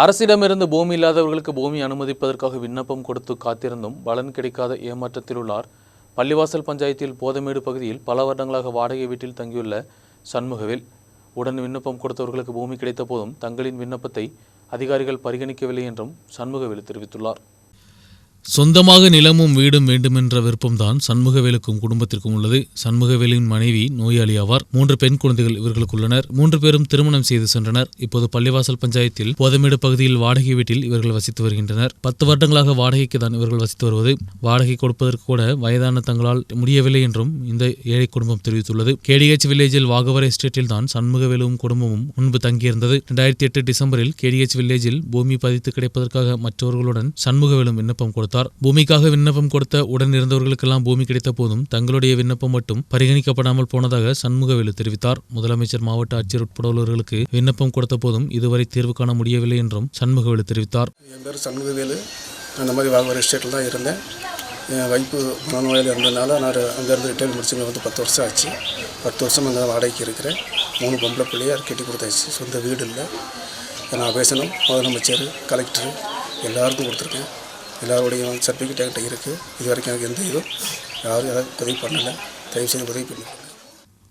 அரசிடமிருந்து பூமி இல்லாதவர்களுக்கு பூமி அனுமதிப்பதற்காக விண்ணப்பம் கொடுத்து காத்திருந்தும் பலன் கிடைக்காத ஏமாற்றத்தில் உள்ளார் பள்ளிவாசல் பஞ்சாயத்தில் போதமேடு பகுதியில் பல வருடங்களாக வாடகை வீட்டில் தங்கியுள்ள சண்முகவேல். உடன் விண்ணப்பம் கொடுத்தவர்களுக்கு பூமி கிடைத்த போதும் தங்களின் விண்ணப்பத்தை அதிகாரிகள் பரிகணிக்கவில்லை என்றும் சண்முகவேலு தெரிவித்துள்ளார். சொந்தமாக நிலமும் வீடும் வேண்டுமென்ற விருப்பம்தான் சண்முகவேலுக்கும் குடும்பத்திற்கும் உள்ளது. சண்முகவேலின் மனைவி நோயாளி ஆவார். மூன்று பெண் குழந்தைகள் இவர்களுக்கு உள்ளனர் மூன்று பேரும் திருமணம் செய்து சென்றனர். இப்போது பள்ளிவாசல் பஞ்சாயத்தில் போதமேடு பகுதியில் வாடகை வீட்டில் இவர்கள் வசித்து வருகின்றனர். பத்து வருடங்களாக வாடகைக்கு தான் இவர்கள் வசித்து வருவது. வாடகை கொடுப்பதற்கு கூட வயதான தங்களால் முடியவில்லை என்றும் இந்த ஏழை குடும்பம் தெரிவித்துள்ளது. கேடிஹெச் வில்லேஜில் வாகவர எஸ்டேட்டில் தான் சண்முகவேலுவும் குடும்பமும் முன்பு தங்கியிருந்தது. இரண்டாயிரத்தி எட்டு டிசம்பரில் கேடிஹெச் வில்லேஜில் பூமி பதித்து கிடைப்பதற்காக மற்றவர்களுடன் சண்முகவேலும் விண்ணப்பம் கொடுத்தார். பூமிக்காக விண்ணப்பம் கொடுத்த உடன் இருந்தவர்களுக்கெல்லாம் பூமி கிடைத்த போதும் தங்களுடைய விண்ணப்பம் மட்டும் பரிகணிக்கப்படாமல் போனதாக சண்முகவேலு தெரிவித்தார். முதலமைச்சர் மாவட்ட ஆட்சியர் உட்பட உள்ளவர்களுக்கு விண்ணப்பம் கொடுத்த போதும் இதுவரை தீர்வு காண முடியவில்லை என்றும் சண்முகவேலு தெரிவித்தார். என் பேர் சண்முகவேலு. அந்த மாதிரி வாகவர் எஸ்டேட்டில் தான் இருந்தேன். என் வைப்பு மனநோயில் இருந்ததுனால நான் அங்கேருந்து ரிட்டையர் முடிச்சு வந்து பத்து வருஷம் ஆச்சு. பத்து வருஷம் அங்கே வாடகைக்கு இருக்கிறேன். மூணு பொம்பளை பிள்ளையார் கட்டி கொடுத்தாச்சு. சொந்த வீடு இல்லை. நான் பேசணும். முதலமைச்சர் கலெக்டர் எல்லாருக்கும் கொடுத்துருக்கேன். எல்லாருடைய சர்டிஃபிகேட் என்கிட்ட இருக்குது இது வரைக்கும் எனக்கு எந்த இதுவும் யாரும் எதாவது உதவி பண்ணலை. தயவுசெய்து உதவி பண்ணி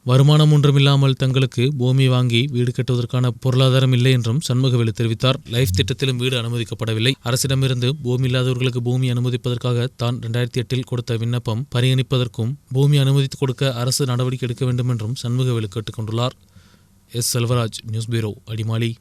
வருமானம் ஒன்றுமில்லாமல் தங்களுக்கு பூமி வாங்கி வீடு கட்டுவதற்கான பொருளாதாரம் இல்லை என்றும் சண்முகவேலு தெரிவித்தார். லைஃப் திட்டத்திலும் வீடு அனுமதிக்கப்படவில்லை. அரசிடமிருந்து பூமி இல்லாதவர்களுக்கு பூமி அனுமதிப்பதற்காக தான் இரண்டாயிரத்தி எட்டில் கொடுத்த விண்ணப்பம் பரிகணிப்பதற்கும் பூமி அனுமதித்து கொடுக்க அரசு நடவடிக்கை எடுக்க வேண்டும் என்றும் சண்முகவேலு கேட்டுக்கொண்டுள்ளார். S. Selvaraj news bureau Adimali.